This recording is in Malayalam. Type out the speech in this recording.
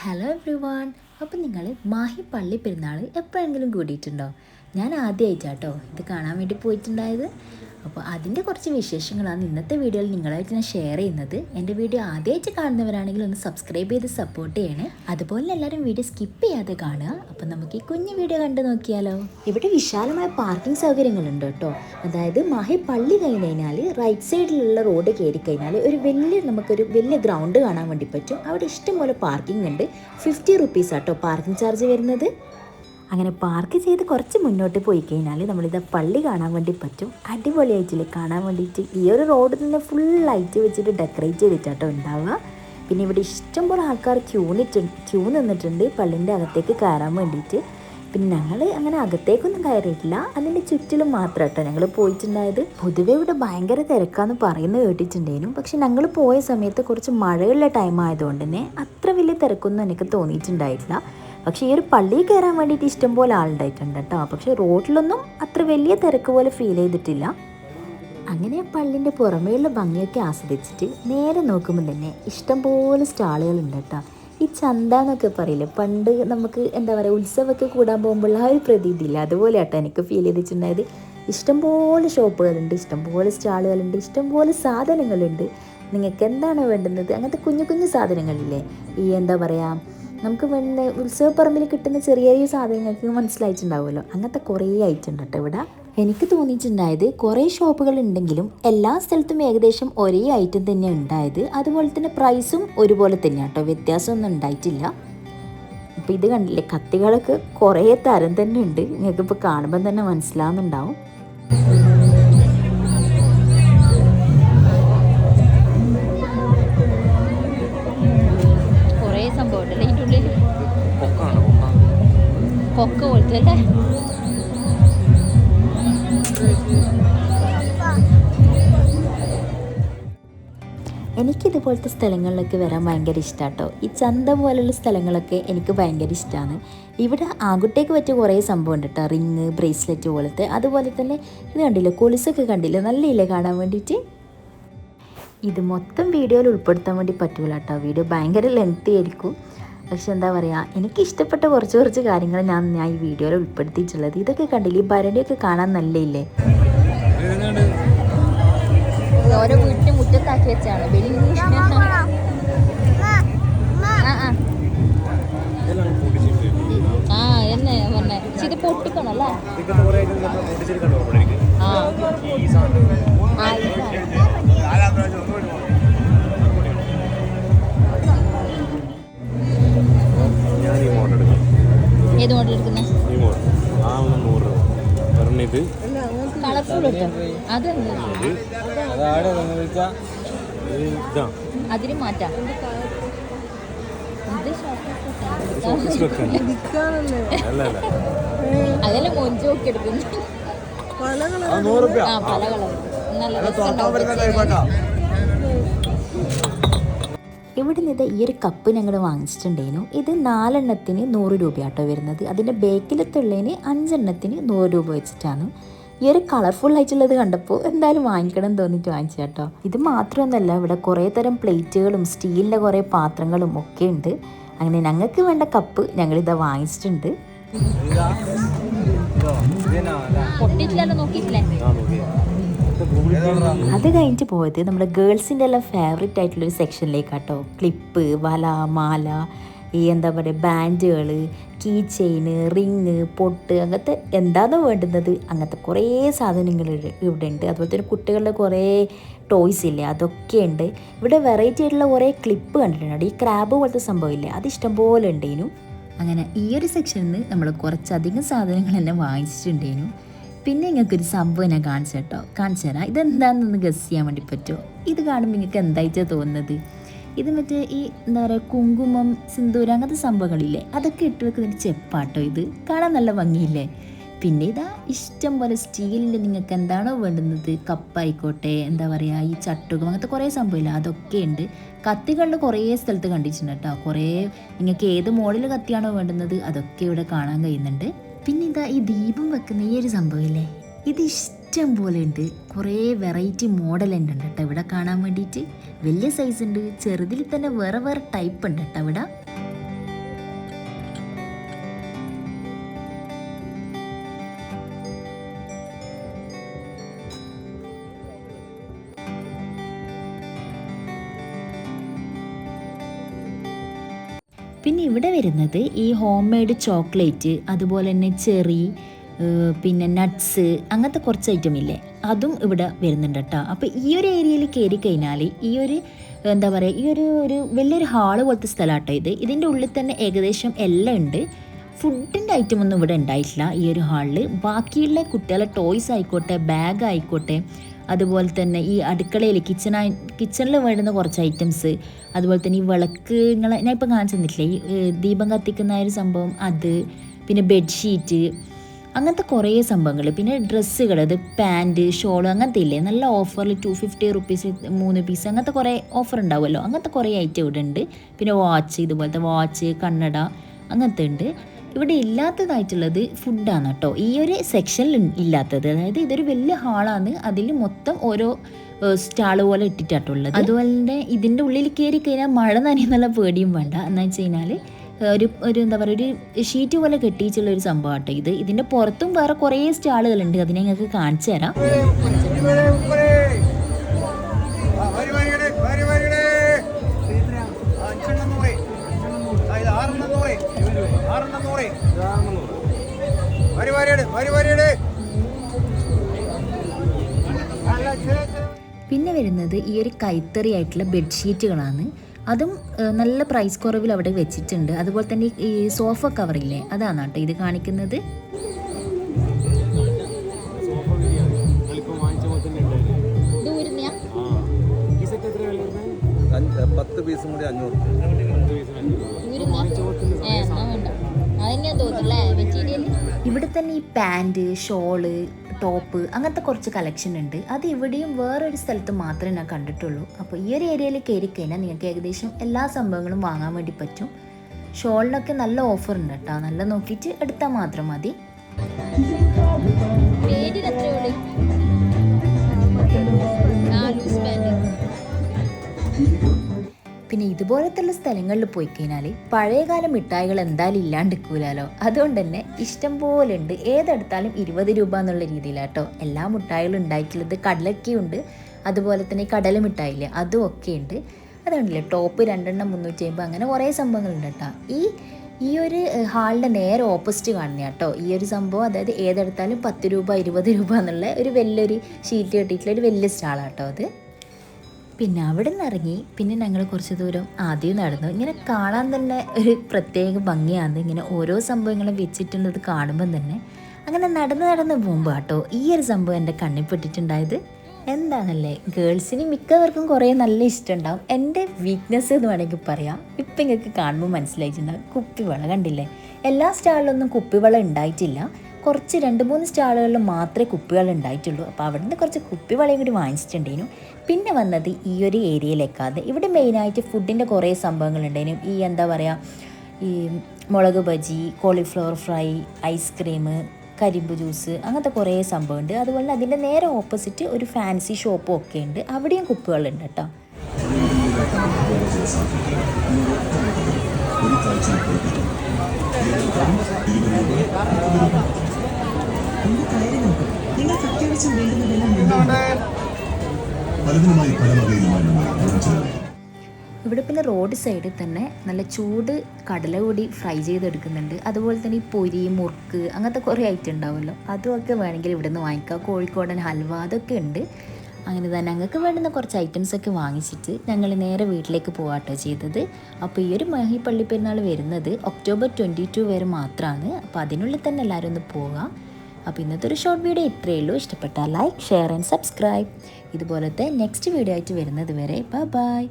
ഹലോ എവ്രി വൺ അപ്പം നിങ്ങൾ മാഹി പള്ളി പെരുന്നാൾ എപ്പോഴെങ്കിലും കൂടിയിട്ടുണ്ടോ? ഞാൻ ആദ്യമായിട്ടാട്ടോ ഇത് കാണാൻ വേണ്ടി പോയിട്ടുണ്ടായത്. അപ്പോൾ അതിന്റെ കുറച്ച് വിശേഷങ്ങളാണ് ഇന്നത്തെ വീഡിയോയിൽ നിങ്ങളായിട്ട് ഞാൻ ഷെയർ ചെയ്യുന്നത്. എന്റെ വീഡിയോ ആദ്യമായിട്ട് കാണുന്നവരാണെങ്കിൽ ഒന്ന് സബ്സ്ക്രൈബ് ചെയ്ത് സപ്പോർട്ട് ചെയ്യണേ. അതുപോലെ എല്ലാവരും വീഡിയോ സ്കിപ്പ് ചെയ്യാതെ കാണുക. അപ്പോൾ നമുക്ക് ഈ കുഞ്ഞു വീഡിയോ കണ്ടു നോക്കിയാലോ. ഇവിടെ വിശാലമായ പാർക്കിംഗ് സൗകര്യങ്ങളുണ്ട് കേട്ടോ. അതായത് മാഹി പള്ളി കഴിഞ്ഞ് കഴിഞ്ഞാൽ റൈറ്റ് സൈഡിലുള്ള റോഡ് കയറി കഴിഞ്ഞാൽ ഒരു വലിയ നമുക്കൊരു വലിയ ഗ്രൗണ്ട് കാണാൻ വേണ്ടി പറ്റും. അവിടെ ഇഷ്ടംപോലെ പാർക്കിംഗ് ഉണ്ട്. ഫിഫ്റ്റി റുപ്പീസ് ആട്ടോ പാർക്കിംഗ് ചാർജ് വരുന്നത്. അങ്ങനെ പാർക്ക് ചെയ്ത് കുറച്ച് മുന്നോട്ട് പോയി കഴിഞ്ഞാൽ നമ്മളിത് പള്ളി കാണാൻ വേണ്ടി പറ്റും. അടിപൊളിയായിട്ടില്ലേ കാണാൻ വേണ്ടിയിട്ട് ഈ ഒരു റോഡ് തന്നെ ഫുൾ ലൈറ്റ് വെച്ചിട്ട് ഡെക്കറേറ്റ് ചെയ്തിട്ടാട്ടോ ഉണ്ടാവുക. പിന്നെ ഇവിടെ ഇഷ്ടംപോലെ ആൾക്കാർ ക്യൂ നിറ്റ് ക്യൂ നിന്നിട്ടുണ്ട് പള്ളിന്റെ അകത്തേക്ക് കയറാൻ വേണ്ടിയിട്ട് പിന്നെ ഞങ്ങൾ അങ്ങനെ അകത്തേക്കൊന്നും കയറിയിട്ടില്ല. അതിന്റെ ചുറ്റിലും മാത്രം കേട്ടോ ഞങ്ങൾ പോയിട്ടുണ്ടായത്. പൊതുവെ ഇവിടെ ഭയങ്കര തിരക്കാന്ന് പറയുന്നത് കേട്ടിട്ടുണ്ടായിരുന്നു പക്ഷെ ഞങ്ങൾ പോയ സമയത്ത് കുറച്ച് മഴയുള്ള ടൈം ആയതുകൊണ്ട് തന്നെ അത്ര വലിയ തിരക്കൊന്നും എനിക്ക് തോന്നിയിട്ടുണ്ടായിട്ടില്ല. പക്ഷേ ഈ ഒരു പള്ളിയിൽ കയറാൻ വേണ്ടിയിട്ട് ഇഷ്ടംപോലെ ആളുണ്ടായിട്ടുണ്ട് കേട്ടോ. പക്ഷേ റോഡിലൊന്നും അത്ര വലിയ തിരക്ക് പോലെ ഫീൽ ചെയ്തിട്ടില്ല. അങ്ങനെ പള്ളിന്റെ പുറമേയുള്ള ഭംഗിയൊക്കെ ആസ്വദിച്ചിട്ട് നേരെ നോക്കുമ്പോൾ തന്നെ ഇഷ്ടംപോലെ സ്റ്റാളുകളുണ്ട് കേട്ടോ. ഈ ചന്ത എന്നൊക്കെ പറയില്ലേ പണ്ട് നമുക്ക് എന്താ പറയുക ഉത്സവമൊക്കെ കൂടാൻ പോകുമ്പോൾ ആ ഒരു പ്രതീതി ഇല്ല? അതുപോലെ കേട്ടോ എനിക്ക് ഫീൽ ചെയ്തിട്ടുണ്ടായത്. ഇഷ്ടംപോലെ ഷോപ്പുകളുണ്ട് ഇഷ്ടംപോലെ സ്റ്റാളുകളുണ്ട് ഇഷ്ടംപോലെ സാധനങ്ങളുണ്ട്. നിങ്ങൾക്ക് എന്താണ് വേണ്ടുന്നത്? അങ്ങനത്തെ കുഞ്ഞു കുഞ്ഞു സാധനങ്ങളില്ലേ? ഈ എന്താ പറയുക നമുക്ക് വേണ്ട ഉത്സവപ്പറമ്പിൽ കിട്ടുന്ന ചെറിയ ചെറിയ സാധനങ്ങൾക്ക് മനസ്സിലായിട്ടുണ്ടാവുമല്ലോ. അങ്ങനത്തെ കുറേ ഐറ്റം ഉണ്ട് കേട്ടോ ഇവിടെ. എനിക്ക് തോന്നിയിട്ടുണ്ടായത് കുറേ ഷോപ്പുകൾ ഉണ്ടെങ്കിലും എല്ലാ സ്ഥലത്തും ഏകദേശം ഒരേ ഐറ്റം തന്നെ ഉണ്ടായത്. അതുപോലെ തന്നെ പ്രൈസും ഒരുപോലെ തന്നെയാണ് കേട്ടോ. വ്യത്യാസമൊന്നും ഉണ്ടായിട്ടില്ല. അപ്പോൾ ഇത് കണ്ടില്ലേ? കത്തികളൊക്കെ കുറേ തരം തന്നെ ഉണ്ട്. നിങ്ങൾക്ക് ഇപ്പോൾ കാണുമ്പോൾ തന്നെ മനസ്സിലാവുന്നുണ്ടാവും. എനിക്കിതുപോലത്തെ സ്ഥലങ്ങളിലൊക്കെ വരാൻ ഭയങ്കര ഇഷ്ടമാണ് കേട്ടോ ഈ ചന്ത പോലുള്ള സ്ഥലങ്ങളൊക്കെ എനിക്ക് ഭയങ്കര ഇഷ്ടമാണ് ഇവിടെ ആൺകുട്ടിക്ക് പറ്റിയ കുറേ സംഭവം ഉണ്ട് കേട്ടോ റിങ് ബ്രേസ്ലെറ്റ് പോലത്തെ. അതുപോലെ തന്നെ ഇത് കണ്ടില്ലേ? കൊലുസൊക്കെ കണ്ടില്ലേ? നല്ലയില്ലേ കാണാൻ വേണ്ടിയിട്ട്. ഇത് മൊത്തം വീഡിയോയിൽ ഉൾപ്പെടുത്താൻ വേണ്ടി പറ്റൂല കേട്ടോ വീഡിയോ ഭയങ്കര ലെങ്തി ആയിരിക്കും. പക്ഷെ എന്താ പറയുക എനിക്ക് ഇഷ്ടപ്പെട്ട കുറച്ച് കുറച്ച് കാര്യങ്ങൾ ഞാൻ ഞാൻ ഈ വീഡിയോയിൽ ഉൾപ്പെടുത്തിയിട്ടുള്ളത്. ഇതൊക്കെ കണ്ടില്ലേ? ഈ ഭരണിയൊക്കെ കാണാൻ നല്ലയില്ലേ ഓരോ വീട്ടിന് മുറ്റത്താക്കി വെച്ചാണ്. വലിയ ആ എന്നെ പറഞ്ഞേ പക്ഷെ ഇത് പൊട്ടിക്കണം അല്ലേ ആ. ആ ഇത് ഞാൻ ഈ മോഡൽ എടുക്കാം. ഏത് മോഡൽ എടുക്കുന്നത് അത് അതാണ് വെച്ചാൽ ഇതാ അതിന് മാറ്റാം അതല്ലേ മൊഞ്ച് നോക്കി എടുക്കുന്നു നൂറ് പല കളർ നല്ല രസമുണ്ടാവും ഇവിടെ നിന്ന് ഈ ഒരു കപ്പ് ഞങ്ങൾ വാങ്ങിച്ചിട്ടുണ്ടായിരുന്നു ഇത് നാലെണ്ണത്തിന് നൂറ് രൂപയാട്ടോ വരുന്നത് അതിന്റെ ബേക്കിലത്തുള്ളതിന് അഞ്ചെണ്ണത്തിന് നൂറ് രൂപ വെച്ചിട്ടാണ് ഈ ഒരു കളർഫുൾ ആയിട്ടുള്ളത് കണ്ടപ്പോൾ എന്തായാലും വാങ്ങിക്കണം തോന്നിയിട്ട് വാങ്ങിച്ചു കേട്ടോ ഇത് മാത്രമൊന്നുമല്ല ഇവിടെ കുറേ തരം പ്ലേറ്റുകളും സ്റ്റീലിന്റെ കുറേ പാത്രങ്ങളും ഒക്കെ ഉണ്ട് അങ്ങനെ ഞങ്ങൾക്ക് വേണ്ട കപ്പ് ഞങ്ങളിതാ വാങ്ങിച്ചിട്ടുണ്ട് പൊട്ടിട്ടില്ലല്ലോ നോക്കിയിട്ടില്ലേ അത് കഴിഞ്ഞിട്ട് പോയത് നമ്മുടെ ഗേൾസിന്റെ എല്ലാം ഫേവറേറ്റ് ആയിട്ടുള്ള ഒരു സെക്ഷനിലേക്കാട്ടോ ക്ലിപ്പ് വല മാല ഈ എന്താ പറയുക ബാൻഡുകൾ കീ ചെയിന് റിങ് പൊട്ട് അങ്ങനത്തെ എന്താണോ വേണ്ടുന്നത്. അങ്ങനത്തെ കുറേ സാധനങ്ങൾ ഇവ- ഇവിടെ ഉണ്ട് അതുപോലെ തന്നെ കുട്ടികളുടെ കുറേ ടോയ്സ് ഇല്ലേ അതൊക്കെ ഉണ്ട്. ഇവിടെ വെറൈറ്റി ആയിട്ടുള്ള കുറേ ക്ലിപ്പ് കണ്ടിട്ടുണ്ട്. ഈ ക്രാബ് പോലത്തെ സംഭവം ഇല്ലേ അത് ഇഷ്ടംപോലെ ഉണ്ടേനു. അങ്ങനെ ഈ ഒരു സെക്ഷനിൽ നിന്ന് നമ്മൾ കുറച്ചധികം സാധനങ്ങൾ തന്നെ വാങ്ങിച്ചിട്ടുണ്ടേനു. പിന്നെ നിങ്ങൾക്കൊരു സംഭവം ഞാൻ കാണിച്ചു കേട്ടോ കാണിച്ചു തരാം ഇതെന്താണെന്ന് ഗസ് ചെയ്യാൻ വേണ്ടി പറ്റുമോ ഇത് കാണുമ്പോൾ നിങ്ങൾക്ക് എന്തായിട്ടാ തോന്നുന്നത്? ഇത് മറ്റേ ഈ എന്താ പറയുക കുങ്കുമം സിന്ദൂരം അങ്ങനത്തെ സംഭവങ്ങളില്ലേ? അതൊക്കെ ഇട്ട് വെക്കുന്ന ഒരു ചെപ്പാട്ടോ ഇത്. കാണാൻ നല്ല ഭംഗിയില്ലേ? പിന്നെ ഇതാ ഇഷ്ടം പോലെ സ്റ്റീലിന്റെ നിങ്ങൾക്ക് എന്താണോ വേണ്ടുന്നത്? കപ്പായിക്കോട്ടെ എന്താ പറയുക ഈ ചട്ടുകം അങ്ങനത്തെ കുറേ സംഭവമില്ല? അതൊക്കെ ഉണ്ട്. കത്തികളുടെ കുറേ സ്ഥലത്ത് കണ്ടിട്ടുണ്ട് കേട്ടോ. കുറേ നിങ്ങൾക്ക് ഏത് മോഡൽ കത്തിയാണോ വേണ്ടുന്നത്? അതൊക്കെ ഇവിടെ കാണാൻ കഴിയുന്നുണ്ട്. പിന്നെ ഇതാ ഈ ദീപം വെക്കുന്ന ഈ ഒരു സംഭവമില്ലേ? ഇത് ഇഷ്ടം പോലെ ഉണ്ട്. കുറേ വെറൈറ്റി മോഡൽ ഉണ്ട് കേട്ടോ ഇവിടെ കാണാൻ വേണ്ടിയിട്ട്. വലിയ സൈസ് ഉണ്ട്. ചെറുതിൽ തന്നെ വേറെ വേറെ ടൈപ്പ് ഉണ്ട് കേട്ടോ ഇവിടെ. പിന്നെ ഇവിടെ വരുന്നത് ഈ ഹോം മെയ്ഡ് ചോക്ലേറ്റ് അതുപോലെ തന്നെ ചെറി പിന്നെ നട്ട്സ് അങ്ങനത്തെ കുറച്ച് ഐറ്റം ഇല്ലേ? അതും ഇവിടെ വരുന്നുണ്ട് കേട്ടോ അപ്പോൾ ഈ ഒരു ഏരിയയിൽ കയറി കഴിഞ്ഞാൽ ഈ ഒരു എന്താ പറയുക ഈ ഒരു ഒരു വലിയൊരു ഹാൾ പോലത്തെ സ്ഥലമാട്ടോ ഇത്. ഇതിന്റെ ഉള്ളിൽ തന്നെ ഏകദേശം എല്ലാം ഉണ്ട്. ഫുഡിന്റെ ഐറ്റം ഒന്നും ഇവിടെ ഉണ്ടായിട്ടില്ല. ഈ ഒരു ഹാളിൽ ബാക്കിയുള്ള കുട്ടികളുടെ ടോയ്സ് ആയിക്കോട്ടെ ബാഗ് ആയിക്കോട്ടെ അതുപോലെ തന്നെ ഈ അടുക്കളയിൽ കിച്ചണായി കിച്ചണിൽ വേണ്ടുന്ന കുറച്ച് ഐറ്റംസ് അതുപോലെ തന്നെ ഈ വിളക്ക് ഞാൻ ഇപ്പോൾ കാണിച്ചു തന്നിട്ടില്ലേ? ഈ ദീപം കത്തിക്കുന്ന ഒരു സംഭവം അത് പിന്നെ ബെഡ്ഷീറ്റ് അങ്ങനത്തെ കുറേ സംഭവങ്ങൾ പിന്നെ ഡ്രസ്സുകൾ അത് പാന്റ് ഷോൾ അങ്ങനത്തെ ഇല്ലേ? നല്ല ഓഫറിൽ ടു ഫിഫ്റ്റി റുപ്പീസ് മൂന്ന് പീസ് അങ്ങനത്തെ കുറേ ഓഫർ ഉണ്ടാവുമല്ലോ? അങ്ങനത്തെ കുറേ ഐറ്റം ഇവിടെ ഉണ്ട്. പിന്നെ വാച്ച് ഇതുപോലത്തെ വാച്ച് കണ്ണട അങ്ങനത്തെ ഉണ്ട്. ഇവിടെ ഇല്ലാത്തതായിട്ടുള്ളത് ഫുഡാണ് കേട്ടോ ഈ ഒരു സെക്ഷനിൽ ഇല്ലാത്തത്. അതായത് ഇതൊരു വലിയ ഹാളാണ് അതിൽ മൊത്തം ഓരോ സ്റ്റാൾ പോലെ ഇട്ടിട്ടാട്ടുള്ളത്. അതുപോലെ തന്നെ ഇതിന്റെ ഉള്ളിൽ കയറി കഴിഞ്ഞാൽ മഴ നനയെന്നുള്ള പേടിയും വേണ്ട. എന്ന് വെച്ച് കഴിഞ്ഞാൽ ഒരു ഒരു എന്താ പറയുക ഒരു ഷീറ്റ് പോലെ കെട്ടിയിട്ടുള്ള ഒരു സംഭവം കേട്ടോ ഇത്. ഇതിന്റെ പുറത്തും വേറെ കുറേ സ്റ്റാളുകളുണ്ട് അതിനെ ഞങ്ങൾക്ക് കാണിച്ചു തരാം. വരി വരി പിന്നെ വരുന്നത് ഈ ഒരു കൈത്തറി ആയിട്ടുള്ള ബെഡ്ഷീറ്റുകളാണ്. അതും നല്ല പ്രൈസ് കുറവിൽ അവിടെ വെച്ചിട്ടുണ്ട്. അതുപോലെ തന്നെ ഈ സോഫ കവറില്ലേ? അതാണ് കേട്ടോ ഇത് കാണിക്കുന്നത്. പത്ത് പീസും കൂടി അഞ്ഞൂറ് ഇവിടെ തന്നെ ഈ പാന്റ് ഷോൾ ടോപ്പ് അങ്ങനത്തെ കുറച്ച് കളക്ഷൻ ഉണ്ട്. അത് ഇവിടെയും വേറൊരു സ്ഥലത്ത് മാത്രമേ ഞാൻ കണ്ടിട്ടുള്ളൂ. അപ്പോൾ ഈ ഒരു ഏരിയയിൽ കയറി കഴിഞ്ഞാൽ നിങ്ങൾക്ക് ഏകദേശം എല്ലാ സംഭവങ്ങളും വാങ്ങാൻ വേണ്ടി പറ്റും. ഷോളിനൊക്കെ നല്ല ഓഫർ ഉണ്ട് കേട്ടോ. നല്ല നോക്കിയിട്ട് എടുത്താൽ മാത്രം മതി. പേരിന് പിന്നെ ഇതുപോലത്തുള്ള സ്ഥലങ്ങളിൽ പോയി കഴിഞ്ഞാൽ പഴയകാല മിഠായികൾ എന്തായാലും ഇല്ലാണ്ടിരിക്കൂലോ അതുകൊണ്ട് തന്നെ ഇഷ്ടം പോലെ ഉണ്ട് ഏതെടുത്താലും ഇരുപത് രൂപ എന്നുള്ള രീതിയിലാട്ടോ. എല്ലാ മിഠായികളും ഉണ്ടായിട്ടുള്ളത് കടലക്കയുണ്ട്. അതുപോലെ തന്നെ കടല മിഠായില്ല അതും ഒക്കെ ഉണ്ട് അതുകൊണ്ടല്ലേ ടോപ്പ് രണ്ടെണ്ണം മുന്നൂറ്റി അമ്പത് അങ്ങനെ കുറേ സംഭവങ്ങളുണ്ട് കേട്ടോ. ഈ ഈ ഒരു ഹാളിന്റെ നേരെ ഓപ്പോസിറ്റ് കാണുന്ന കേട്ടോ. ഈ ഒരു സംഭവം അതായത് ഏതെടുത്താലും പത്ത് രൂപ ഇരുപത് രൂപ എന്നുള്ള ഒരു വലിയൊരു ഷീറ്റ് കെട്ടിയിട്ടുള്ള ഒരു വലിയ സ്റ്റാളാണ് സ്റ്റാളാട്ടോ അത്. പിന്നെ അവിടെ നിന്ന് ഇറങ്ങി. പിന്നെ ഞങ്ങൾ കുറച്ച് ദൂരം ആദ്യം നടന്നു. ഇങ്ങനെ കാണാൻ തന്നെ ഒരു പ്രത്യേക ഭംഗിയാണ് ഇങ്ങനെ ഓരോ സംഭവങ്ങളും വെച്ചിട്ടുള്ളത് കാണുമ്പം തന്നെ അങ്ങനെ നടന്ന് നടന്ന് പോകുമ്പോൾ കേട്ടോ ഈ ഒരു സംഭവം എന്റെ കണ്ണിൽ പെട്ടിട്ടുണ്ടായത്. എന്താണല്ലേ? ഗേൾസിന് മിക്കവർക്കും കുറേ നല്ല ഇഷ്ടമുണ്ടാവും. എന്റെ വീക്ക്നെസ് എന്ന് വേണമെങ്കിൽ പറയാം. ഇപ്പം ഇങ്ങൾക്ക് കാണുമ്പോൾ മനസ്സിലായിട്ടുണ്ടാവും. കുപ്പിവള കണ്ടില്ലേ? എല്ലാ സ്റ്റാളിലൊന്നും കുപ്പിവള ഉണ്ടായിട്ടില്ല. കുറച്ച് രണ്ട് മൂന്ന് സ്റ്റാളുകളിൽ മാത്രമേ കുപ്പികൾ ഉണ്ടായിട്ടുള്ളൂ. അപ്പോൾ അവിടുന്ന് കുറച്ച് കുപ്പി വളയും കൂടി വാങ്ങിച്ചിട്ടുണ്ടേനു. പിന്നെ വന്നത് ഈ ഒരു ഏരിയയിലേക്കാണ് ഇവിടെ മെയിനായിട്ട് ഫുഡിന്റെ കുറേ സംഭവങ്ങളുണ്ടേനു. ഈ എന്താ പറയുക ഈ മുളക് ബജി കോളിഫ്ലവർ ഫ്രൈ ഐസ്ക്രീം കരിമ്പ് ജ്യൂസ് അങ്ങനത്തെ കുറേ സംഭവമുണ്ട്. അതുപോലെ അതിന്റെ നേരെ ഓപ്പോസിറ്റ് ഒരു ഫാൻസി ഷോപ്പും ഒക്കെ ഉണ്ട്. അവിടെയും കുപ്പികളുണ്ട് കേട്ടോ. നിങ്ങൾക്ക് അത്യാവശ്യം വേണ്ടുന്നതെല്ലാം ലഭ്യമാണ്. പലതിനുമായി പല വകയിലുമായി നമ്മൾ ഗുണം ചെയ്യുന്നു ഇവിടെ പിന്നെ റോഡ് സൈഡിൽ തന്നെ നല്ല ചൂട് കടല കൂടി ഫ്രൈ ചെയ്തെടുക്കുന്നുണ്ട്. അതുപോലെ തന്നെ ഈ പൊരി മുറുക്ക് അങ്ങനത്തെ കുറേ ഐറ്റം ഉണ്ടാവുമല്ലോ. അതുമൊക്കെ വേണമെങ്കിൽ ഇവിടെ നിന്ന് വാങ്ങിക്കാം. കോഴിക്കോടൻ ഹൽവ അതൊക്കെ ഉണ്ട്. അങ്ങനെ തന്നെ ഞങ്ങൾക്ക് വേണ്ടുന്ന കുറച്ച് ഐറ്റംസ് ഒക്കെ വാങ്ങിച്ചിട്ട് ഞങ്ങൾ നേരെ വീട്ടിലേക്ക് പോകാട്ടോ ചെയ്തത്. അപ്പോൾ ഈ ഒരു മഹി പള്ളി പെരുന്നാൾ വരുന്നത് ഒക്ടോബർ ട്വന്റി ടു വരെ മാത്രമാണ്. അപ്പോൾ അതിനുള്ളിൽ തന്നെ എല്ലാവരും ഒന്ന് പോകാം. അപ്പോൾ ഇന്നത്തെ ഒരു ഷോർട്ട് വീഡിയോ ഇത്രയേ ഉള്ളൂ. ഇഷ്ടപ്പെട്ടാൽ ലൈക്ക് ഷെയർ ആൻഡ് സബ്സ്ക്രൈബ് ഇതുപോലത്തെ നെക്സ്റ്റ് വീഡിയോ ആയിട്ട് വരുന്നത് വരെ ബൈ ബൈ